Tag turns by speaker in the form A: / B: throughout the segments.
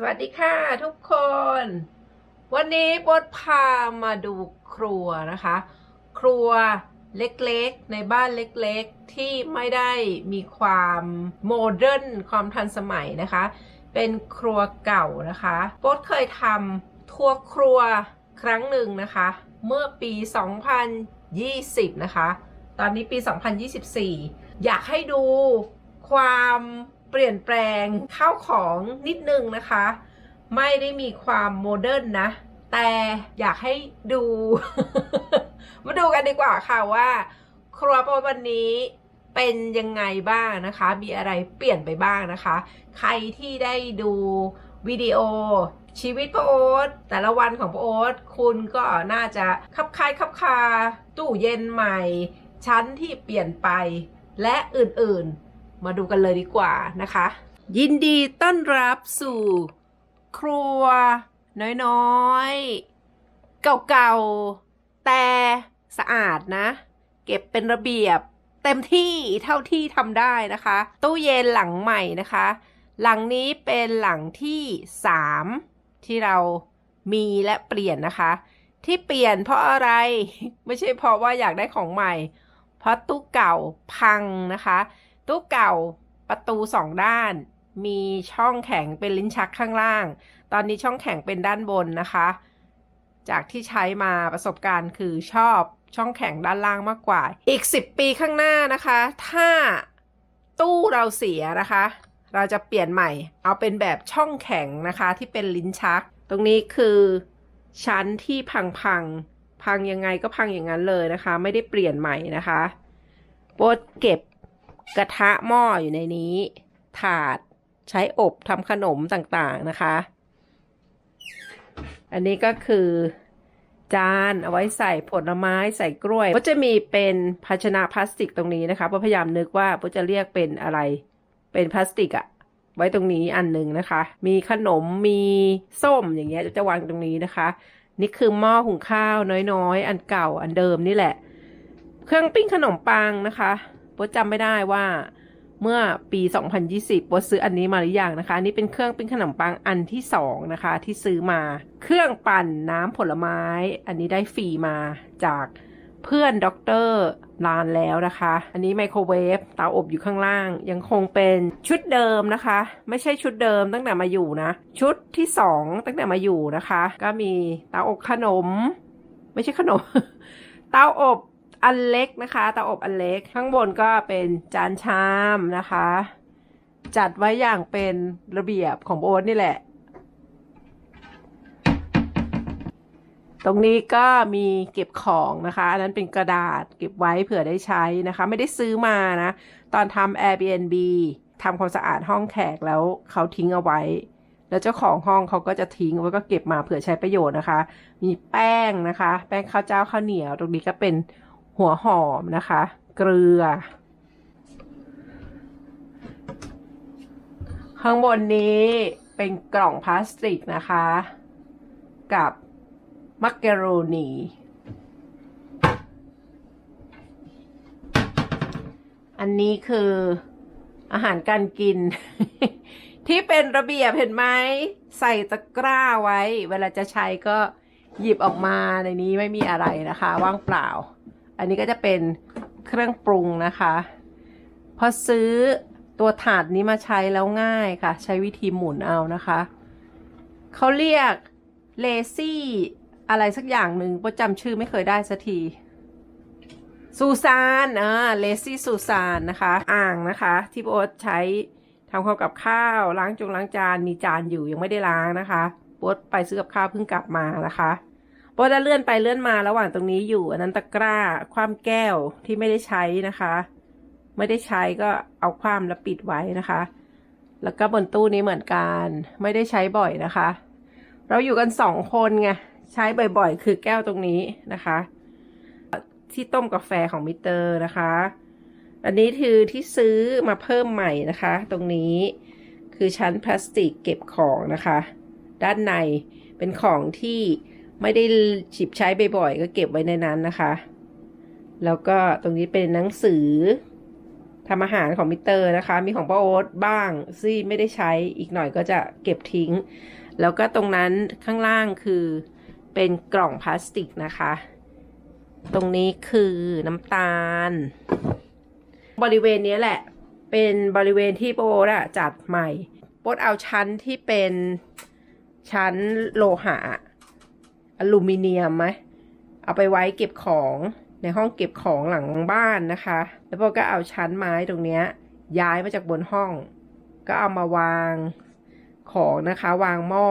A: สวัสดีค่ะทุกคน วันนี้บดพามาดูครัวนะคะ ครัวเล็กๆ ในบ้านเล็กๆ ที่ไม่ได้มีความโมเดิร์นความทันสมัยนะคะ เป็นครัวเก่านะคะโบดเคยทำทัวร์ครัวครั้งหนึ่งนะคะ เมื่อปี 2020 นะคะ ตอนนี้ปี 2024 อยากให้ดูความ เปลี่ยนแปลงข้าวของนิดนึงนะคะ ไม่ได้มีความโมเดิร์นนะ แต่อยากให้ดู มาดูกันดีกว่าค่ะว่า ครัวประวันนี้เป็นยังไงบ้างนะคะ มีอะไรเปลี่ยนไปบ้างนะคะ ใครที่ได้ดูวิดีโอชีวิตป้าโอ๊ตแต่ละวันของป้าโอ๊ตคุณก็น่าจะคับคายคับคา ตู้เย็นใหม่ ชั้นที่เปลี่ยนไปและอื่นๆ มาดูกันเลยดีกว่านะคะ ยินดีต้อนรับสู่ครัว น้อยๆ เก่าๆ แต่สะอาดนะ เก็บเป็นระเบียบเต็มที่เท่าที่ทำได้นะคะ ตู้เย็นหลังใหม่นะคะ หลังนี้เป็นหลังที่ 3 ที่เรามีและเปลี่ยนนะคะ ที่เปลี่ยนเพราะอะไรไม่ใช่เพราะว่าอยากได้ของใหม่ เพราะตู้เก่าพังนะคะ ตู้เก่าประตูสองด้าน มีช่องแข็งเป็นลิ้นชักข้างล่าง ตอนนี้ช่องแข็งเป็นด้านบนนะคะ จากที่ใช้มาประสบการณ์คือชอบช่องแข็งด้านล่างมากกว่า อีก 10 ปีข้างหน้านะคะ ถ้าตู้เราเสียนะคะ เราจะเปลี่ยนใหม่ เอาเป็นแบบช่องแข็งนะคะ ที่เป็นลิ้นชัก ตรงนี้คือชั้นที่พังพังพังยังไงก็พังอย่างนั้นเลยนะคะ ไม่ได้เปลี่ยนใหม่นะคะโบดเก็บ กระทะหม้ออยู่ในนี้ ถาดใช้อบทำขนมต่างๆนะคะ อันนี้ก็คือจานเอาไว้ใส่ผลไม้ใส่กล้วยก็จะมีเป็นภาชนะพลาสติกตรงนี้นะคะโบพยายามนึกว่าโบจะเรียกเป็นอะไรเป็นพลาสติกอะไว้ตรงนี้อันหนึ่งนะคะ มีขนมมีส้มอย่างเงี้ยจะวางตรงนี้นะคะ นี่คือหม้อหุงข้าวน้อยๆ อันเก่าอันเดิมนี่แหละ เครื่องปิ้งขนมปังนะคะ โบจำไม่ได้ว่าเมื่อปี 2020โบซื้ออันนี้มาหรือยังนะคะ อันนี้เป็นเครื่องปิ้งขนมปังอันที่สองนะคะที่ซื้อมา เครื่องปั่นน้ำผลไม้ อันนี้ได้ฟรีมาจากเพื่อนด็อกเตอร์นานแล้วนะคะ อันนี้ไมโครเวฟเตาอบอยู่ข้างล่าง ยังคงเป็นชุดเดิมนะคะ ไม่ใช่ชุดเดิมตั้งแต่มาอยู่นะ ชุดที่สองตั้งแต่มาอยู่นะคะ ก็มีเตาอบขนม ไม่ใช่ขนม เตาอบ อันเล็กนะคะเตาอบอันเล็ก ข้างบนก็เป็นจานชามนะคะ จัดไว้อย่างเป็นระเบียบของโอ๊ตนี่แหละ ตรงนี้ก็มีเก็บของนะคะ อันนั้นเป็นกระดาษเก็บไว้เผื่อได้ใช้นะคะ ไม่ได้ซื้อมานะ ตอนทำ Airbnb ทำความสะอาดห้องแขกแล้วเขาทิ้งเอาไว้ แล้วเจ้าของห้องเขาก็จะทิ้งไว้ก็เก็บมาเผื่อใช้ประโยชน์นะคะ มีแป้งนะคะ แป้งข้าวเจ้าข้าวเหนียว ตรงนี้ก็เป็น หัวหอมนะคะ เกลือ ข้างบนนี้เป็นกล่องพลาสติกนะคะ กับมักกะโรนีอันนี้คืออาหารการกิน ที่เป็นระเบียบเห็นไหมใส่ตะกร้าไว้ เวลาจะใช้ก็หยิบออกมาในนี้ไม่มีอะไรนะคะ ว่างเปล่า อันนี้ก็จะเป็นเครื่องปรุงนะคะ พอซื้อตัวถาดนี้มาใช้แล้วง่ายค่ะ ใช้วิธีหมุนเอานะคะ เขาเรียกเลซี่อะไรสักอย่างหนึ่งประจำชื่อไม่เคยได้สักทีซูซานอ่าเลซี่ซูซานนะคะ อ่างนะคะ ที่โบ๊ทใช้ทำข้าวกับข้าวล้างจงล้างจานมีจานอยู่ยังไม่ได้ล้างนะคะโบ๊ทไปซื้อกับข้าวเพิ่งกลับมานะคะ โบ๊จะเลื่อนไปเลื่อนมาระหว่างตรงนี้อยู่ อันนั้นตะกร้าความแก้วที่ไม่ได้ใช้นะคะ ไม่ได้ใช้ก็เอาความแล้วปิดไว้นะคะ แล้วก็บนตู้นี้เหมือนกัน ไม่ได้ใช้บ่อยนะคะ เราอยู่กันสองคนไงใช้บ่อยๆ คือแก้วตรงนี้นะคะ ที่ต้มกาแฟของมิสเตอร์นะคะ อันนี้คือที่ซื้อมาเพิ่มใหม่นะคะ ตรงนี้คือชั้นพลาสติกเก็บของนะคะ ด้านในเป็นของที่ ไม่ได้ฉิบใช้บ่อยๆก็เก็บไว้ในนั้นนะคะ แล้วก็ตรงนี้เป็นหนังสือทำอาหารของมิเตอร์นะคะ มีของป้าโอ๊ตบ้างซี่ไม่ได้ใช้อีกหน่อยก็จะเก็บทิ้ง แล้วก็ตรงนั้นข้างล่างคือเป็นกล่องพลาสติกนะคะ ตรงนี้คือน้ำตาล บริเวณนี้แหละ เป็นบริเวณที่โป๊อะจัดใหม่โป๊ดเอาชั้นที่เป็นชั้นโลหะ อลูมิเนียมไหมเอาไปไว้เก็บของในห้องเก็บของหลังบ้านนะคะ แล้วโป๊ดก็เอาชั้นไม้ตรงเนี้ยย้ายมาจากบนห้อง ก็เอามาวางของนะคะ วางหม้อ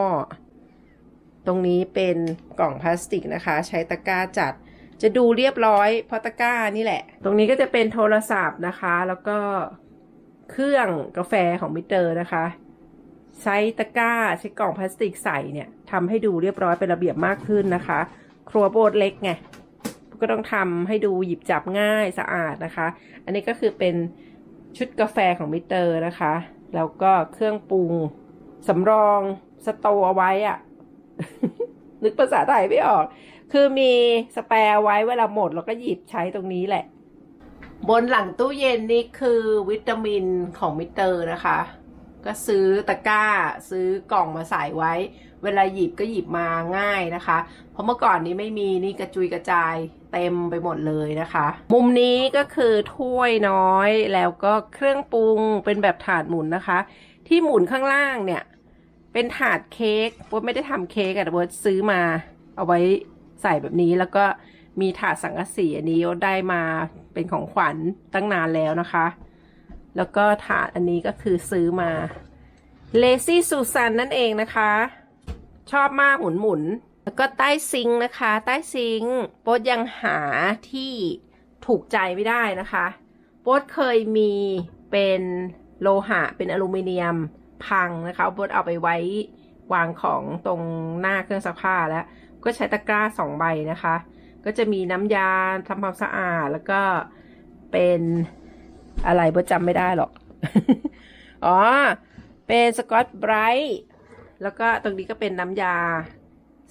A: ตรงนี้เป็นกล่องพลาสติกนะคะ ใช้ตะกร้าจัด จะดูเรียบร้อยเพราะตะกร้านี่แหละ ตรงนี้ก็จะเป็นโทรศัพท์นะคะ แล้วก็เครื่องกาแฟของมิเตอร์นะคะ ใช้ตะกร้าใช้กล่องพลาสติกใส่เนี่ยทำให้ดูเรียบร้อยเป็นระเบียบมากขึ้นนะคะ ครัวโบสเล็กไงก็ต้องทำให้ดูหยิบจับง่ายสะอาดนะคะ อันนี้ก็คือเป็นชุดกาแฟของมิเตอร์นะคะ แล้วก็เครื่องปรุงสำรองสโตร์เอาไว้อะนึกภาษาไทยไม่ออก คือมีสแปร์ไว้เวลาหมดเราก็หยิบใช้ตรงนี้แหละ บนหลังตู้เย็นนี่คือวิตามินของมิเตอร์นะคะ ก็ซื้อตะกร้า ซื้อกล่องมาใส่ไว้ เวลาหยิบก็หยิบมาง่ายนะคะ เพราะเมื่อก่อนนี้ไม่มีนี่กระจุยกระจายเต็มไปหมดเลยนะคะ มุมนี้ก็คือถ้วยน้อยแล้วก็เครื่องปรุงเป็นแบบถาดหมุนนะคะ ที่หมุนข้างล่างเนี่ย เป็นถาดเค้กโบทไม่ได้ทำเค้กอะแต่โบทซื้อมาเอาไว้ใส่แบบนี้แล้วก็มีถาดสังกะสีอันนี้ได้มาเป็นของขวัญตั้งนานแล้วนะคะ แล้วก็ถาดอันนี้ก็คือซื้อมา Lazy Susan นั่นเองนะคะ ชอบมากหมุนหมุนแล้วก็ใต้ซิงนะคะ ใต้ซิงโป๊ดยังหาที่ถูกใจไม่ได้นะคะโป๊ดเคยมีเป็นโลหะเป็นอลูมิเนียมพังนะคะโป๊ดเอาไปไว้วางของตรงหน้าเครื่องซักผ้าแล้ว ก็ใช้ตะกร้าสองใบนะคะ ก็จะมีน้ำยาทำความสะอาดแล้วก็เป็น อะไรโป๊ดจำไม่ได้หรอก อ๋อ เป็นสกอตไบรท์แล้วก็ตรงนี้ก็เป็นน้ำยา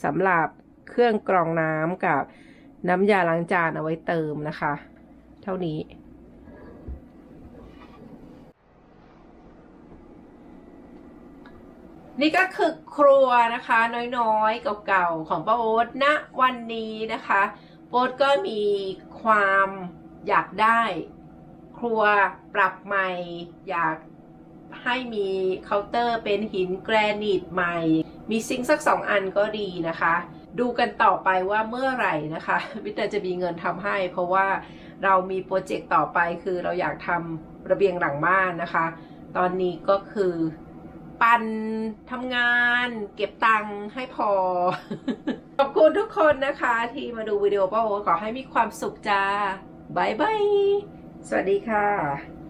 A: สำหรับเครื่องกรองน้ำกับน้ำยาล้างจานเอาไว้เติมนะคะ เท่านี้นี่ก็คือครัวนะคะ น้อยๆเก่าๆของป้าโอ๊ตณวันนี้นะคะโอ๊ตก็มีความอยากได้ ครัวปรับใหม่ อยากให้มีเคาน์เตอร์เป็นหินแกรนิตใหม่ มีซิงค์สักสองอันก็ดีนะคะ ดูกันต่อไปว่าเมื่อไหร่นะคะวิเตอร์จะมีเงินทำให้ เพราะว่าเรามีโปรเจกต์ต่อไปคือเราอยากทำระเบียงหลังบ้านนะคะ ตอนนี้ก็คือปันทำงานเก็บตังค์ให้พอ ขอบคุณทุกคนนะคะที่มาดูวิดีโอป้าโอขอให้มีความสุขจ้าบายบาย สวัสดีค่ะ